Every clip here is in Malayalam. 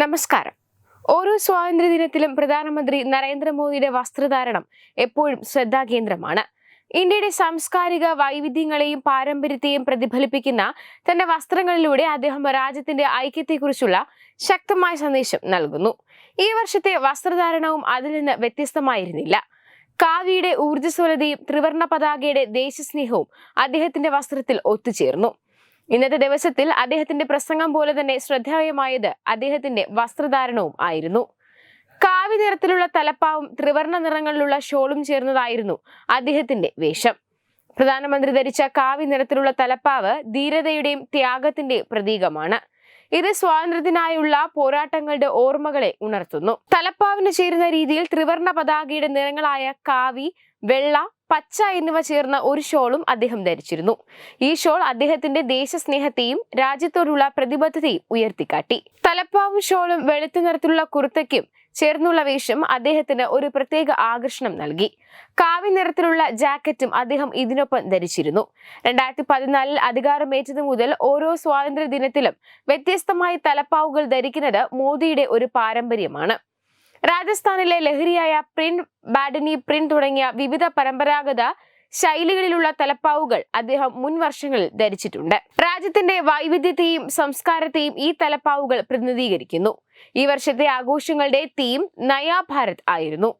നമസ്കാരം. ഓരോ സ്വാതന്ത്ര്യദിനത്തിലും പ്രധാനമന്ത്രി നരേന്ദ്രമോദിയുടെ വസ്ത്രധാരണം എപ്പോഴും ശ്രദ്ധാകേന്ദ്രമാണ്. ഇന്ത്യയുടെ സാംസ്കാരിക വൈവിധ്യങ്ങളെയും പാരമ്പര്യത്തെയും പ്രതിഫലിപ്പിക്കുന്ന തന്റെ വസ്ത്രങ്ങളിലൂടെ അദ്ദേഹം രാജ്യത്തിന്റെ ഐക്യത്തെക്കുറിച്ചുള്ള ശക്തമായ സന്ദേശം നൽകുന്നു. ഈ വർഷത്തെ വസ്ത്രധാരണവും അതിൽ നിന്ന് വ്യത്യസ്തമായിരുന്നില്ല. കാവിയുടെ ഊർജസ്വലതയും ത്രിവർണ പതാകയുടെ ദേശസ്നേഹവും അദ്ദേഹത്തിന്റെ വസ്ത്രത്തിൽ ഒത്തുചേർന്നു. ഇന്നത്തെ ദിവസത്തിൽ അദ്ദേഹത്തിന്റെ പ്രസംഗം പോലെ തന്നെ ശ്രദ്ധേയമായത് അദ്ദേഹത്തിന്റെ വസ്ത്രധാരണവും ആയിരുന്നു. കാവി നിറത്തിലുള്ള തലപ്പാവും ത്രിവർണ നിറങ്ങളിലുള്ള ഷോളും ചേർന്നതായിരുന്നു അദ്ദേഹത്തിന്റെ വേഷം. പ്രധാനമന്ത്രി ധരിച്ച കാവി നിറത്തിലുള്ള തലപ്പാവ് ധീരതയുടെയും ത്യാഗത്തിന്റെയും പ്രതീകമാണ്. ഇത് സ്വാതന്ത്ര്യത്തിനായുള്ള പോരാട്ടങ്ങളുടെ ഓർമ്മകളെ ഉണർത്തുന്നു. തലപ്പാവിന് ചേരുന്ന രീതിയിൽ ത്രിവർണ പതാകയുടെ നിറങ്ങളായ കാവി വെള്ള പച്ച എന്നിവ ചേർന്ന ഒരു ഷോളും അദ്ദേഹം ധരിച്ചിരുന്നു. ഈ ഷോൾ അദ്ദേഹത്തിന്റെ ദേശസ്നേഹത്തെയും രാജ്യത്തോടുള്ള പ്രതിബദ്ധതയും ഉയർത്തിക്കാട്ടി. തലപ്പാവും ഷോളും വെളുത്ത നിറത്തിലുള്ള കുർത്തയ്ക്കും ചേർന്നുള്ള വേഷം അദ്ദേഹത്തിന് ഒരു പ്രത്യേക ആകർഷണം നൽകി. കാവി നിറത്തിലുള്ള ജാക്കറ്റും അദ്ദേഹം ഇതിനൊപ്പം ധരിച്ചിരുന്നു. രണ്ടായിരത്തി പതിനാലിൽ അധികാരമേറ്റത് മുതൽ ഓരോ സ്വാതന്ത്ര്യ ദിനത്തിലും വ്യത്യസ്തമായ തലപ്പാവുകൾ ധരിക്കുന്നത് മോദിയുടെ ഒരു പാരമ്പര്യമാണ്. രാജസ്ഥാനിലെ ലഹരിയായ പ്രിന്റ് ബാഡനി പ്രിന്റ് തുടങ്ങിയ വിവിധ പരമ്പരാഗത ശൈലികളിലുള്ള തലപ്പാവുകൾ അദ്ദേഹം മുൻ വർഷങ്ങളിൽ ധരിച്ചിട്ടുണ്ട്. രാജ്യത്തിന്റെ വൈവിധ്യത്തെയും സംസ്കാരത്തെയും ഈ തലപ്പാവുകൾ പ്രതിനിധീകരിക്കുന്നു. ഈ വർഷത്തെ ആഘോഷങ്ങളുടെ തീം നയാ ഭാരത് ആയിരുന്നു.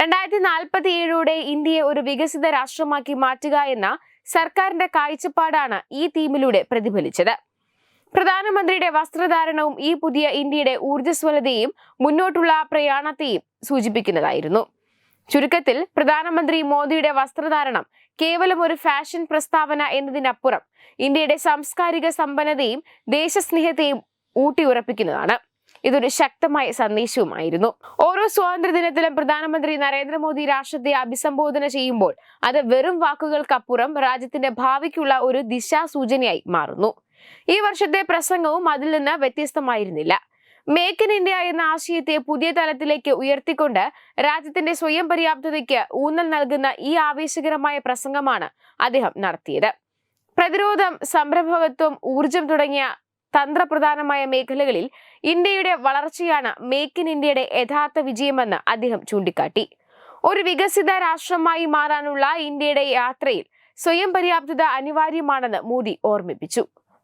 രണ്ടായിരത്തി നാൽപ്പത്തി ഏഴോടെ ഇന്ത്യയെ ഒരു വികസിത രാഷ്ട്രമാക്കി മാറ്റുക എന്ന സർക്കാരിന്റെ കാഴ്ചപ്പാടാണ് ഈ തീമിലൂടെ പ്രതിഫലിച്ചത്. പ്രധാനമന്ത്രിയുടെ വസ്ത്രധാരണവും ഈ പുതിയ ഇന്ത്യയുടെ ഊർജസ്വലതയും മുന്നോട്ടുള്ള പ്രയാണത്തെയും സൂചിപ്പിക്കുന്നതായിരുന്നു. ചുരുക്കത്തിൽ പ്രധാനമന്ത്രി മോദിയുടെ വസ്ത്രധാരണം കേവലം ഒരു ഫാഷൻ പ്രസ്താവന എന്നതിനപ്പുറം ഇന്ത്യയുടെ സാംസ്കാരിക സമ്പന്നതയും ദേശസ്നേഹത്തെയും ഊട്ടിയുറപ്പിക്കുന്നതാണ്. ഇതൊരു ശക്തമായ സന്ദേശവുമായിരുന്നു. ഓരോ സ്വാതന്ത്ര്യ ദിനത്തിലും പ്രധാനമന്ത്രി നരേന്ദ്രമോദി രാഷ്ട്രത്തെ അഭിസംബോധന ചെയ്യുമ്പോൾ അത് വെറും വാക്കുകൾക്കപ്പുറം രാജ്യത്തിന്റെ ഭാവിക്കുള്ള ഒരു ദിശാസൂചനയായി മാറുന്നു. ഈ വർഷത്തെ പ്രസംഗവും അതിൽ നിന്ന് വ്യത്യസ്തമായിരുന്നില്ല. മേക്ക് ഇൻ ഇന്ത്യ എന്ന ആശയത്തെ പുതിയ തലത്തിലേക്ക് ഉയർത്തിക്കൊണ്ട് രാജ്യത്തിന്റെ സ്വയം പര്യാപ്തതയ്ക്ക് ഊന്നൽ നൽകുന്ന ഈ ആവേശകരമായ പ്രസംഗമാണ് അദ്ദേഹം നടത്തിയത്. പ്രതിരോധം സംരംഭകത്വം ഊർജം തുടങ്ങിയ തന്ത്രപ്രധാനമായ മേഖലകളിൽ ഇന്ത്യയുടെ വളർച്ചയാണ് മേക്ക് ഇൻ ഇന്ത്യയുടെ യഥാർത്ഥ വിജയമെന്ന് അദ്ദേഹം ചൂണ്ടിക്കാട്ടി. ഒരു വികസിത രാഷ്ട്രമായി മാറാനുള്ള ഇന്ത്യയുടെ യാത്രയിൽ സ്വയം പര്യാപ്തത അനിവാര്യമാണെന്ന് മോദി ഓർമ്മിപ്പിച്ചു.